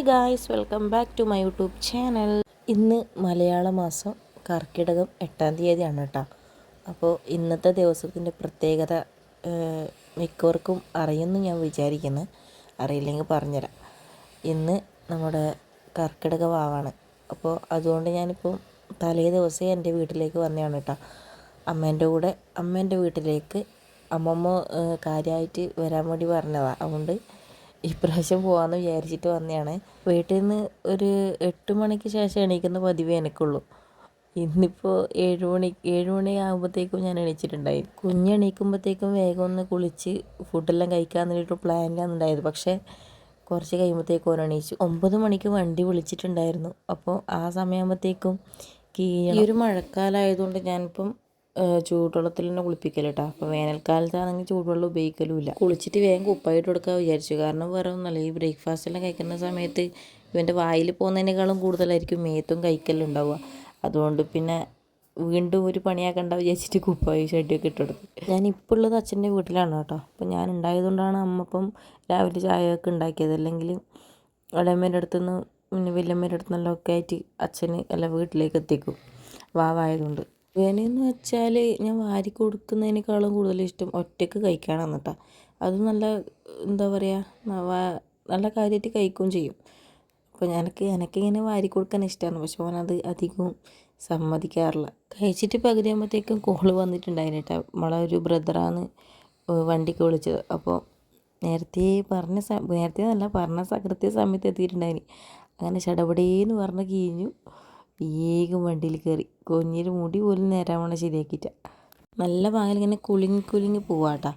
Hi guys welcome back to my YouTube channel ഇന്ന് മലയാള മാസം കർക്കിടകം എട്ടാം തീയതിയാണ് കേട്ടോ അപ്പോൾ ഇന്നത്തെ ദിവസത്തിന്റെ പ്രത്യേകത മിക്കവർക്കും അറിയുമെന്ന് ഞാൻ വിചാരിക്കുന്നു. അറിയില്ലെങ്കിൽ പറഞ്ഞുതരാം. ഇന്ന് നമ്മുടെ കർക്കിടക വാവാണ്. അപ്പോൾ അതുകൊണ്ട് ഞാനിപ്പം തലേ ദിവസം എന്റെ വീട്ടിലേക്ക് വന്നതാണ് കേട്ടോ അമ്മേന്റെ കൂടെ അമ്മേന്റെ വീട്ടിലേക്ക് അമ്മമ്മ കാര്യമായിട്ട് വരാൻ വേണ്ടി പറഞ്ഞതാണ് അതുകൊണ്ട് ഇപ്രാവശ്യം പോകാമെന്ന് വിചാരിച്ചിട്ട് വന്നതാണ് വീട്ടിൽ നിന്ന് ഒരു എട്ട് മണിക്ക് ശേഷം എണീക്കുന്ന പതിവേ എനിക്കുള്ളൂ. ഇന്നിപ്പോൾ ഏഴ് മണി ഏഴ് മണി ആകുമ്പോഴത്തേക്കും ഞാൻ എണീച്ചിട്ടുണ്ടായി. കുഞ്ഞ് എണീക്കുമ്പോഴത്തേക്കും വേഗം ഒന്ന് കുളിച്ച് ഫുഡെല്ലാം കഴിക്കാമെന്നൊരു പ്ലാനിലാണ് ഉണ്ടായത്. പക്ഷേ കുറച്ച് കഴിയുമ്പോഴത്തേക്കും ഓരോ എണീച്ചു. ഒമ്പത് മണിക്ക് വണ്ടി വിളിച്ചിട്ടുണ്ടായിരുന്നു. അപ്പോൾ ആ സമയമാകുമ്പോഴത്തേക്കും ഈ ഒരു മഴക്കാലമായതുകൊണ്ട് ഞാനിപ്പം ചൂടുവെള്ളത്തിൽ തന്നെ കുളിപ്പിക്കൽ കേട്ടോ അപ്പോൾ വേനൽക്കാലത്താണെങ്കിൽ ചൂടുവെള്ളം ഉപയോഗിക്കലുമില്ല. കുളിച്ചിട്ട് വേഗം കുപ്പായിട്ട് കൊടുക്കാൻ വിചാരിച്ചു. കാരണം വേറെ ഒന്നുമല്ല ഈ ബ്രേക്ക്ഫാസ്റ്റ് എല്ലാം കഴിക്കുന്ന സമയത്ത് ഇവന്റെ വായിൽ പോകുന്നതിനേക്കാളും കൂടുതലായിരിക്കും മേത്തും കഴിക്കലുണ്ടാവുക അതുകൊണ്ട് പിന്നെ വീണ്ടും ഒരു പണിയാക്കണ്ട വിചാരിച്ചിട്ട് കുപ്പായി ഷെഡിയൊക്കെ ഇട്ട് കൊടുക്കും ഞാൻ ഇപ്പോൾ ഉള്ളത് അച്ഛന്റെ വീട്ടിലാണ് കേട്ടോ. അപ്പോൾ ഞാൻ ഉണ്ടായതുകൊണ്ടാണ് അമ്മ ഇപ്പം രാവിലെ ചായയൊക്കെ ഉണ്ടാക്കിയത്. അല്ലെങ്കിൽ ഇളയമ്മേന്റെ അടുത്തുനിന്ന് പിന്നെ വല്യമ്മേന്റെ അടുത്തുനിന്നെല്ലാം ഒക്കെ ആയിട്ട് അച്ഛന് എല്ലാം വീട്ടിലേക്ക് എത്തിക്കും വാവായതുകൊണ്ട്. ഇവനെന്ന് വെച്ചാൽ ഞാൻ വാരി കൊടുക്കുന്നതിനേക്കാളും കൂടുതൽ ഇഷ്ടം ഒറ്റയ്ക്ക് കഴിക്കാനാണ് കേട്ടോ അത് നല്ല എന്താ പറയുക നല്ല കാര്യമായിട്ട് കഴിക്കുകയും ചെയ്യും. അപ്പോൾ എനിക്ക് എനിക്കിങ്ങനെ വാരി കൊടുക്കാൻ ഇഷ്ടമാണ് പക്ഷെ ഓനത് അധികവും സമ്മതിക്കാറില്ല. കഴിച്ചിട്ട് പകുതിയാകുമ്പോഴത്തേക്കും കോൾ വന്നിട്ടുണ്ടായിരുന്നു കേട്ടോ നമ്മളെ ഒരു ബ്രദറാണ് വണ്ടിക്ക് വിളിച്ചത്. അപ്പോൾ നേരത്തെ പറഞ്ഞ നേരത്തെ എന്നല്ല പറഞ്ഞ കൃത്യ സമയത്ത് എത്തിയിട്ടുണ്ടായിരുന്നു അങ്ങനെ ചടപടേന്ന് പറഞ്ഞ് കീഞ്ഞു. വേഗം വണ്ടിയിൽ കയറി. കുഞ്ഞിന്റെ മുടി പോലും നേരാവണ്ണം വേണം ശരിയാക്കിയിട്ട നല്ല പാങ്ങിൽ ഇങ്ങനെ കുളിങ്ങി കുലുങ്ങി പോവാട്ടാ.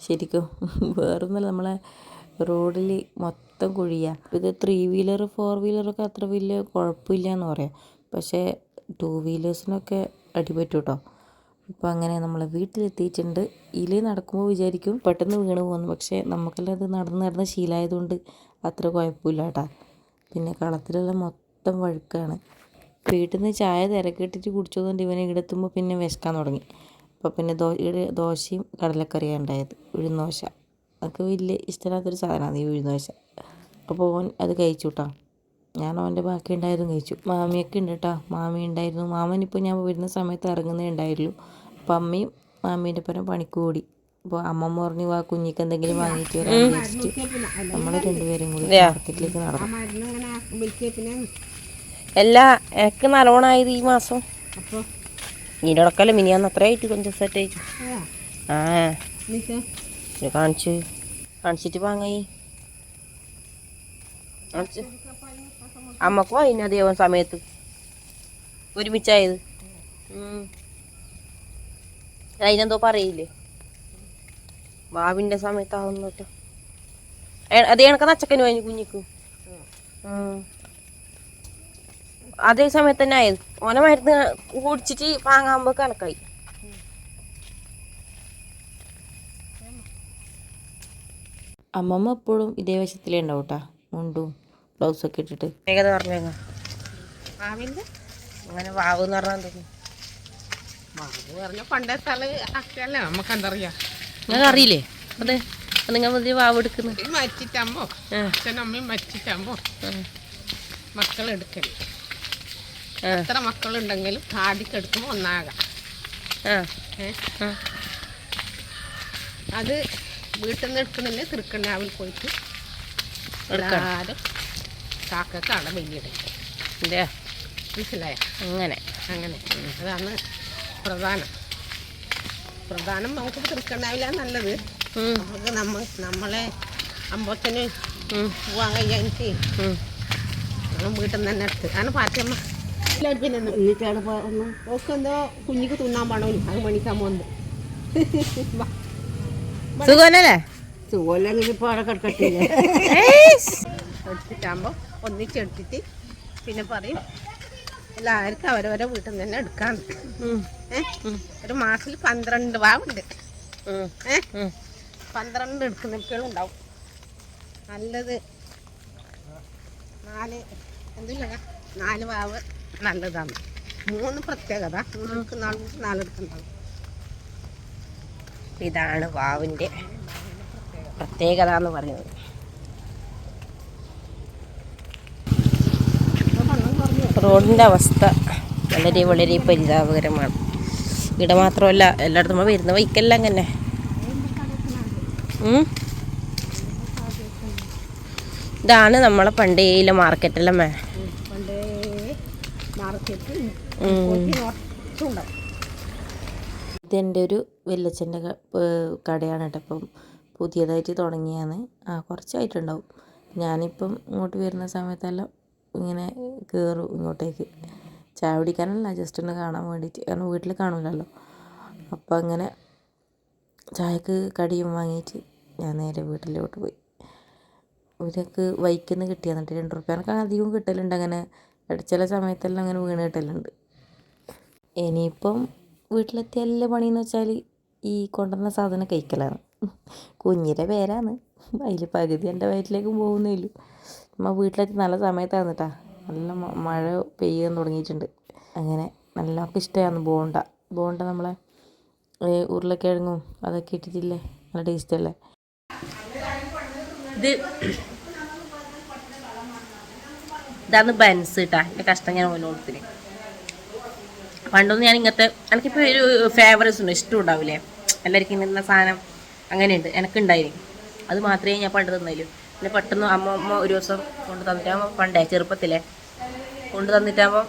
ശരിക്കും വേറൊന്നല്ല നമ്മളെ റോഡിൽ മൊത്തം കുഴിയാണ് ഇത് ത്രീ വീലർ ഫോർ വീലറൊക്കെ അത്ര വലിയ കുഴപ്പമില്ല എന്ന് പറയാം. പക്ഷേ ടു വീലേഴ്സിനൊക്കെ അടിപറ്റു കേട്ടോ ഇപ്പോൾ അങ്ങനെ നമ്മൾ വീട്ടിലെത്തിയിട്ടുണ്ട്. ഇതിൽ നടക്കുമ്പോൾ വിചാരിക്കും പെട്ടെന്ന് വീണ് പോകുന്നു പക്ഷേ നമുക്കെല്ലാം അത് നടന്ന് നടന്ന് ശീലമായതുകൊണ്ട് അത്ര കുഴപ്പമില്ല കേട്ടോ പിന്നെ കളത്തിലെല്ലാം മൊത്തം വഴുക്കാണ്. വീട്ടിൽ നിന്ന് ചായ തിരക്കിട്ടിട്ട് കുടിച്ചതുകൊണ്ട് ഇവനെ ഇവിടെ എത്തുമ്പോൾ പിന്നെ വിശക്കാൻ തുടങ്ങി. അപ്പോൾ പിന്നെ ദോ ഇവിടെ ദോശയും കടലക്കറിയാണ് ഉണ്ടായത് ഉഴുന്നോശ അതൊക്കെ വലിയ ഇഷ്ടമില്ലാത്തൊരു സാധനമാണ് ഈ ഉഴുന്നോശ അപ്പോൾ ഓൻ അത് കഴിച്ചു കേട്ടോ ഞാൻ അവന്റെ ബാക്കി ഉണ്ടായതും കഴിച്ചു. മാമിയൊക്കെ ഉണ്ട് കേട്ടോ മാമി ഉണ്ടായിരുന്നു. മാമൻ ഇപ്പോൾ ഞാൻ വരുന്ന സമയത്ത് ഇറങ്ങുന്നേ ഉണ്ടായുള്ളൂ. അപ്പം അമ്മയും മാമീന്റെ പരം പണിക്ക് കൂടി അപ്പോൾ അമ്മമ്മ പറഞ്ഞു ആ കുഞ്ഞിക്ക് എന്തെങ്കിലും വാങ്ങിയിട്ട് വരാൻ വിചാരിച്ചിട്ട് നമ്മൾ രണ്ടുപേരും കൂടി മാർക്കറ്റിലേക്ക് നടന്നു. എല്ലാ എനിക്ക് നല്ലോണായത് ഈ മാസം. ഇതിനോടൊക്കെ മിനിയാന്ന് അത്ര ആയിട്ട് കൊഞ്ചം സെറ്റ് ആയിട്ട് ആ. കാണിച്ച്. കാണിച്ചിട്ട് വാങ്ങായി. കാണിച്ച്. അമ്മയ്ക്ക് വാങ്ങിന അതേ സമയത്ത് ഒരുമിച്ചായത്. അതിനെന്തോ പറയില്ലേ? ബാബിന്റെ സമയത്താവുന്നോട്ടോ. അതേ കണക്ക് നച്ചക്കന് വാങ്ങി കുഞ്ഞിക്കും. ഉം. അതേ സമയത്ത് തന്നെ ആയത് ഓനെ മരുന്ന് കുടിച്ചിട്ട് പാങ്ങാകുമ്പോ കണക്കായി. അമ്മമ്മ എപ്പോഴും ഇതേ വശത്തിലേ ഉണ്ടാവും കേട്ടാ മുണ്ടും ബ്ലൗസൊക്കെ ഇട്ടിട്ട്. വേഗത പറഞ്ഞു അങ്ങനെ വാവ് എന്ന് പറഞ്ഞാൽ പറഞ്ഞ അക്കല്ലേ നമുക്ക് എന്തറിയാം? നിങ്ങൾക്ക് അറിയില്ലേ? അതെ നിങ്ങൾ മുതൽ വാവ് എടുക്കുന്നു. ഈ അച്ഛനമ്മയും ആ. എത്ര മക്കളുണ്ടെങ്കിലും കാടിക്കെടുക്കുമ്പോൾ ഒന്നാകാം. അത് വീട്ടിൽ നിന്ന് എടുക്കണില്ല? തൃക്കണ്ണാവിൽ പോയിട്ട് എല്ലാവരും കാക്കക്ക് അവിടെ ഇല്ലേ മനസ്സിലായ? അങ്ങനെ. അങ്ങനെ. അതാണ് പ്രധാനം. പ്രധാനം നമുക്ക് തൃക്കണ്ണാവിലാണ് നല്ലത്. നമുക്ക് നമ്മ നമ്മളെ അമ്പത്തിന് പോവാൻ കഴിയാൻ ചെയ്യും വീട്ടിൽ നിന്ന് തന്നെ എടുത്ത്. കാരണം പാറ്റമ്മ എന്നിട്ടാണ് പറഞ്ഞു ഓക്ക് എന്തോ കുഞ്ഞിക്ക് തിന്നാൻ പണവും അത് പണിക്കാൻ പോകുന്നത് സുഖമല്ലേ സുഖമല്ലെങ്കിൽ ഇപ്പോൾ അവിടെ കിടക്കട്ടില്ല എടുത്തിട്ടാകുമ്പോൾ ഒന്നിച്ചെടുത്തിട്ട് പിന്നെ പറയും എല്ലാവർക്കും അവരവരെ വീട്ടിൽ നിന്ന് തന്നെ എടുക്കാൻ. ഒരു മാസത്തിൽ പന്ത്രണ്ട് വാവുണ്ട്. പന്ത്രണ്ട് എടുക്കുന്ന ഉണ്ടാവും. നല്ലത്. നാല്. എന്തില്ല നാല് വാവ്. നല്ലതാണ്. മൂന്ന് പ്രത്യേകത. നമുക്ക് നാല് നാലെടുക്കുന്നുണ്ടാവും ഇതാണ് വാവിന്റെ പ്രത്യേകത എന്ന് പറയുന്നത്. റോഡിന്റെ അവസ്ഥ വളരെ വളരെ പരിതാപകരമാണ്. ഇവിടെ മാത്രമല്ല എല്ലായിടത്തും വരുന്ന വൈക്കെല്ലാം തന്നെ. ഇതാണ് നമ്മളെ പണ്ടേയിലെ മാർക്കറ്റെല്ലാം മേ പണ്ട് ഇതെന്റെ ഒരു വല്യച്ഛന്റെ കടയാണ് കേട്ടോ. അപ്പം പുതിയതായിട്ട് തുടങ്ങിയാണ്. ആ കുറച്ചായിട്ടുണ്ടാവും. ഞാനിപ്പം ഇങ്ങോട്ട് വരുന്ന സമയത്തെല്ലാം ഇങ്ങനെ കയറും ഇങ്ങോട്ടേക്ക്. ചായ കുടിക്കാനല്ല ജസ്റ്റ് ഒന്ന് കാണാൻ വേണ്ടിയിട്ട്. കാരണം വീട്ടിൽ കാണില്ലല്ലോ അപ്പം അങ്ങനെ ചായക്ക് കടിയും വാങ്ങിയിട്ട് ഞാൻ നേരെ വീട്ടിലോട്ട് പോയി. ഇവരൊക്കെ വൈക്കുന്ന കിട്ടിയ രണ്ട് റുപ്യാനൊക്കെ അധികം കിട്ടലുണ്ട് അങ്ങനെ ചില സമയത്തെല്ലാം അങ്ങനെ വീണ് കിട്ടലുണ്ട് ഇനിയിപ്പം വീട്ടിലെത്തിയ എല്ലാ പണിയെന്ന് വെച്ചാൽ ഈ കൊണ്ടുവന്ന സാധനം കഴിക്കലാണ്. കുഞ്ഞിന്റെ പേരാണ്. അതിൽ പകുതി എന്റെ വയറ്റിലേക്കും പോകുന്നില്ല നമ്മൾ വീട്ടിലെത്തി നല്ല സമയത്താണ് കേട്ടാ നല്ല മഴ പെയ്യാൻ തുടങ്ങിയിട്ടുണ്ട്. അങ്ങനെ നല്ലവർക്ക് ഇഷ്ടമാണ് ബോണ്ട. ബോണ്ട നമ്മളെ ഉരുളക്കിഴങ്ങും അതൊക്കെ ഇട്ടിട്ടില്ലേ? നല്ല ടേസ്റ്റ് അല്ലേ? ഇത് ഇതാണ് ബൻസ് കേട്ടാ എന്റെ കഷ്ടം ഞാൻ ഓനോടത്തിന് പണ്ടൊന്നും ഞാൻ ഇങ്ങനത്തെ എനിക്കിപ്പോൾ ഒരു ഫേവറേറ്റ്സ് ഉണ്ട്. ഇഷ്ടം ഉണ്ടാവില്ലേ എല്ലാവർക്കും ഇങ്ങനത്തെ സാധനം അങ്ങനെയുണ്ട്. എനിക്കുണ്ടായിരുന്നു അത് മാത്രമേ ഞാൻ പണ്ട് തന്നാലും പിന്നെ പെട്ടെന്ന് അമ്മ അമ്മ ഒരു ദിവസം കൊണ്ട് തന്നിട്ടാകുമ്പോൾ പണ്ടേ ചെറുപ്പത്തിലെ കൊണ്ട് തന്നിട്ടാകുമ്പോൾ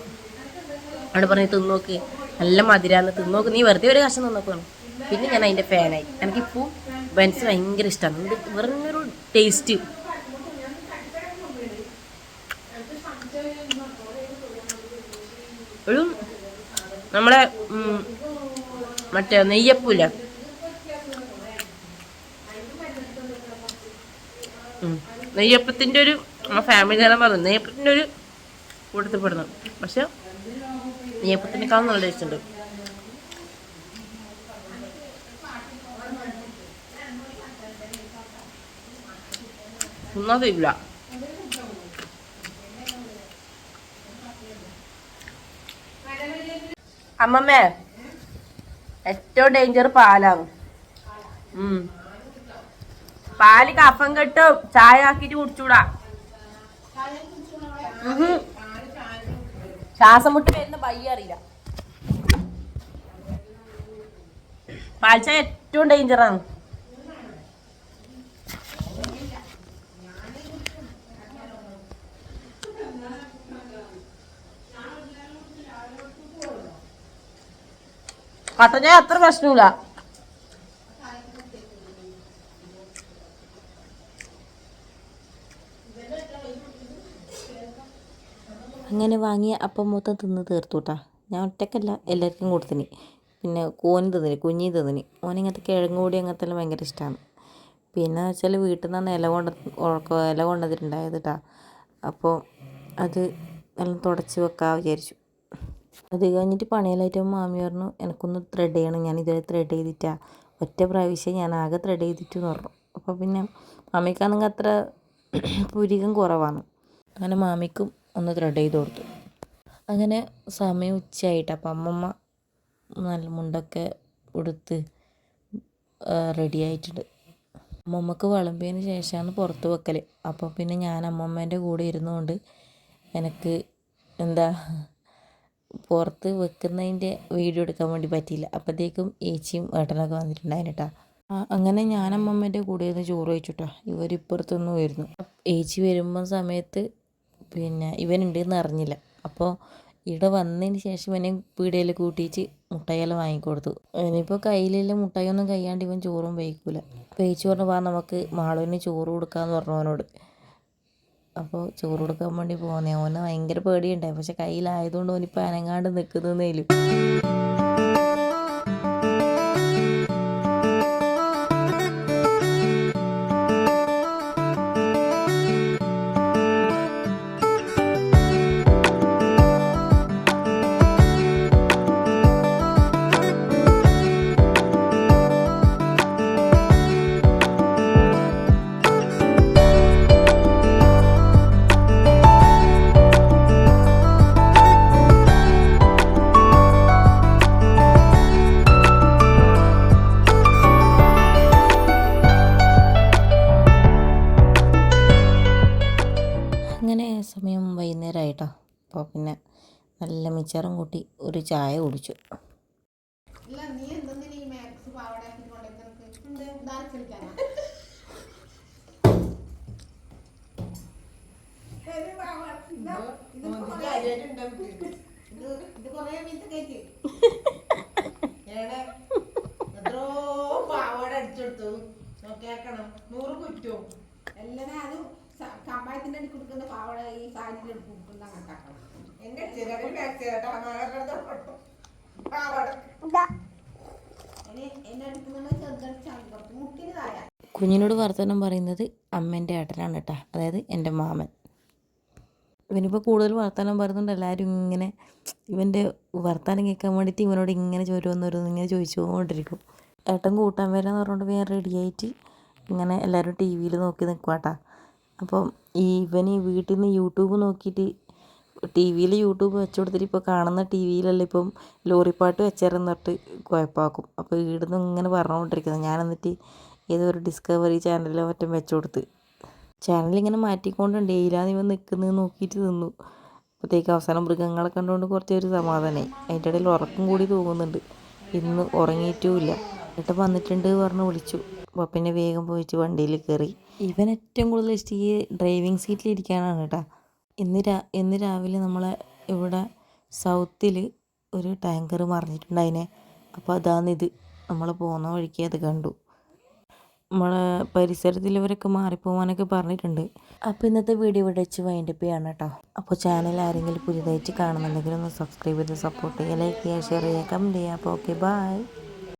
അവിടെ പറഞ്ഞ് തിന്നോക്ക്. നല്ല മധുരാന്ന്. തിന്നോക്ക്. നീ വെറുതെ ഒരു കഷ്ണം തിന്നോക്കാണ് പിന്നെ ഞാൻ അതിന്റെ ഫാനായി എനിക്കിപ്പോൾ ബെൻസ് ഭയങ്കര ഇഷ്ടമാണ് ഇത് വെറും ഒരു ടേസ്റ്റ് ഒരു നമ്മളെ മറ്റേ നെയ്യപ്പൂല. നെയ്യപ്പത്തിന്റെ ഒരു ഫാമിലി എല്ലാം പറഞ്ഞു നെയ്യപ്പത്തിന്റെ ഒരു കൂട്ടത്തിൽ പെടുന്നു. പക്ഷെ നെയ്യപ്പത്തിനേക്കാൾ നല്ല ടേസ്റ്റ് ഉണ്ട്. തിന്നാതില്ല അമ്മമ്മേ ഏറ്റവും ഡേഞ്ചർ പാലാണ്. പാൽ കഫം കെട്ടും ചായ ആക്കിട്ട് കുടിച്ചൂടാ. ശ്വാസം മുട്ട് വരുന്ന ബയ്യ അറിയില്ല പാൽച്ച ഏറ്റവും ഡേഞ്ചറാണ് കട്ടൻ ചായ അത്ര പ്രശ്നമില്ല. അങ്ങനെ വാങ്ങിയ അപ്പം മൊത്തം തിന്ന് തീർത്തു കേട്ടാ ഞാൻ ഒറ്റക്കല്ല എല്ലാവർക്കും കൊടുത്തിന്. പിന്നെ കോന് തിന്നിന് കുഞ്ഞി തിന്നിന്. ഓനിങ്ങനത്തെ കിഴങ്ങ് കൂടി അങ്ങനത്തെ എല്ലാം ഭയങ്കര ഇഷ്ടമാണ് പിന്നെ വെച്ചാൽ വീട്ടിൽ നിന്നാണ് ഇല കൊണ്ട് ഇല കൊണ്ടതിട്ടുണ്ടായത് കേട്ടാ അപ്പോൾ അത് എല്ലാം തുടച്ച് വെക്കാൻ വിചാരിച്ചു. അത് കഴിഞ്ഞിട്ട് പണിയലായിട്ട് മാമി പറഞ്ഞു എനിക്കൊന്ന് ത്രെഡ് ചെയ്യണം. ഞാൻ ഇതുവരെ ത്രെഡ് ചെയ്തിട്ടാ ഒറ്റ പ്രാവശ്യം ഞാൻ ആകെ ത്രെഡ് ചെയ്തിട്ട് എന്ന് പറഞ്ഞു. അപ്പോൾ പിന്നെ മാമിക്കാണെങ്കിൽ അത്ര പുരികം കുറവാണ്. അങ്ങനെ മാമിക്കും ഒന്ന് ത്രെഡ് ചെയ്ത് കൊടുത്തു. അങ്ങനെ സമയം ഉച്ചയായിട്ട്. അപ്പം അമ്മമ്മ നല്ല മുണ്ടൊക്കെ ഉടുത്ത് റെഡി ആയിട്ടുണ്ട്. അമ്മമ്മക്ക് വിളമ്പിയതിന് ശേഷമാണ് പുറത്ത് വെക്കൽ അപ്പോൾ പിന്നെ ഞാൻ അമ്മമ്മേന്റെ കൂടെ ഇരുന്നുകൊണ്ട് എനിക്ക് എന്താ പുറത്ത് വെക്കുന്നതിന്റെ വീഡിയോ എടുക്കാൻ വേണ്ടി പറ്റിയില്ല. അപ്പോഴത്തേക്കും ഏച്ചിയും ഏട്ടനൊക്കെ വന്നിട്ടുണ്ടായിരുന്നു കേട്ടോ അങ്ങനെ ഞാൻ കൂടെ നിന്ന് ചോറ് കഴിച്ചുട്ടോ. ഇവരിപ്പുറത്തൊന്നും വരുന്നു. ഏച്ചി വരുമ്പോൾ സമയത്ത് പിന്നെ ഇവനുണ്ടെന്ന് അറിഞ്ഞില്ല. അപ്പോൾ ഇവിടെ വന്നതിന് ശേഷം ഇവനെ പീടികയിൽ കൂട്ടിയിട്ട് മുട്ടായിയെല്ലാം വാങ്ങിക്കൊടുത്തു. ഇനിയിപ്പോൾ കയ്യിലുള്ള മുട്ടായൊന്നും കഴിയാണ്ട് ഇവൻ ചോറും വയ്ക്കൂല. അപ്പോൾ ഏച്ചി പറഞ്ഞു വാ നമുക്ക് മാളുവിന് ചോറ് കൊടുക്കാമെന്ന് പറഞ്ഞു അവനോട്. അപ്പോൾ ചോറ് കൊടുക്കാൻ വേണ്ടി പോകുന്നേ ഓന് ഭയങ്കര പേടിയുണ്ടായി. പക്ഷെ കയ്യിലായതുകൊണ്ട് ഓനിപ്പോൾ അനങ്ങാണ്ട് നിൽക്കുന്നേലും അപ്പോൾ പിന്നെ നല്ല മിച്ചറും കൂട്ടി ഒരു ചായ കുടിച്ചു. എത്രോ പാവാട അടിച്ചെടുത്തു. നോക്കിയാക്കണം. നൂറ് കുറ്റോ എല്ലാം അത് കമ്പായത്തിന്റെ അടി കൊടുക്കുന്ന പാവട ഈ കൊടുക്കുന്ന കണക്കാക്കണം എന്റെ കേട്ടോ എന്നെ കുറച്ച് മുട്ടിന് താഴെ. കുഞ്ഞിനോട് വർത്തമാനം പറയുന്നത് അമ്മേന്റെ ഏട്ടനാണ് കേട്ടോ. അതായത് എന്റെ മാമൻ. ഇവനിപ്പോൾ കൂടുതൽ വർത്തമാനം പറയുന്നുണ്ട്. എല്ലാവരും ഇങ്ങനെ ഇവന്റെ വർത്തമാനം കേൾക്കാൻ വേണ്ടിയിട്ട് ഇവനോട് ഇങ്ങനെ ചോരുമെന്നോരോന്ന് ഇങ്ങനെ ചോദിച്ചുകൊണ്ടിരിക്കും. ഏട്ടൻ കൂട്ടാൻ വരാന്ന് പറഞ്ഞുകൊണ്ട് വേറെ റെഡിയായിട്ട് ഇങ്ങനെ എല്ലാവരും ടി വിയിൽ നോക്കി നിൽക്കുവാട്ടാ അപ്പം ഈ ഇവൻ വീട്ടിൽ നിന്ന് യൂട്യൂബ് നോക്കിയിട്ട് ടി വിയിൽ യൂട്യൂബ് വെച്ച് കൊടുത്തിട്ട് ഇപ്പോൾ കാണുന്ന ടി വിയിലല്ല ഇപ്പം ലോറിപ്പാട്ട് വെച്ചേരെന്ന് പറഞ്ഞിട്ട് കുഴപ്പമാക്കും അപ്പോൾ ഇവിടുന്ന് ഇങ്ങനെ പറഞ്ഞുകൊണ്ടിരിക്കുന്നത് ഞാൻ എന്നിട്ട് ഏതോ ഒരു ഡിസ്കവറി ചാനലിലോ മറ്റും വെച്ച് കൊടുത്ത് ചാനലിങ്ങനെ മാറ്റിക്കൊണ്ടുണ്ട്. ഏയിലാന്ന് ഇവൻ നിൽക്കുന്നത് നോക്കിയിട്ട് നിന്നു. അപ്പോഴത്തേക്ക് അവസാനം മൃഗങ്ങളെ കണ്ടുകൊണ്ട് കുറച്ച് ഒരു സമാധാനമായി അതിന്റെ ഇടയിൽ ഉറക്കം കൂടി തോന്നുന്നുണ്ട് ഇന്ന് ഉറങ്ങിയിട്ടുമില്ല എന്നിട്ട് വന്നിട്ടുണ്ട് പറഞ്ഞ് വിളിച്ചു. അപ്പോൾ പിന്നെ വേഗം പോയിട്ട് വണ്ടിയിൽ കയറി ഇവൻ ഏറ്റവും കൂടുതൽ ഇഷ്ടം ഈ ഡ്രൈവിംഗ് സീറ്റിൽ ഇരിക്കാനാണ് കേട്ടോ ഇന്ന് രാ ഇന്ന് രാവിലെ നമ്മളെ ഇവിടെ സൗത്തിൽ ഒരു ടാങ്കർ മറിഞ്ഞിട്ടുണ്ട് അതിനെ അപ്പോൾ അതാണിത് നമ്മൾ പോകുന്ന വഴിക്ക് അത് കണ്ടു. നമ്മളെ ഇവരൊക്കെ മാറിപ്പോവാനൊക്കെ പറഞ്ഞിട്ടുണ്ട്. അപ്പോൾ ഇന്നത്തെ വീഡിയോ ഇവിടെ വെച്ച് വൈൻഡപ്പ് ചെയ്യാണ് കേട്ടോ അപ്പോൾ ചാനൽ ആരെങ്കിലും പുതിയതായിട്ട് കാണുന്നുണ്ടെങ്കിൽ ഒന്ന് സബ്സ്ക്രൈബ് ചെയ്ത് സപ്പോർട്ട് ചെയ്യുക ലൈക്ക് ചെയ്യുക ഷെയർ ചെയ്യുക കമന്റ് ചെയ്യുക. അപ്പോൾ ഓക്കെ ബൈ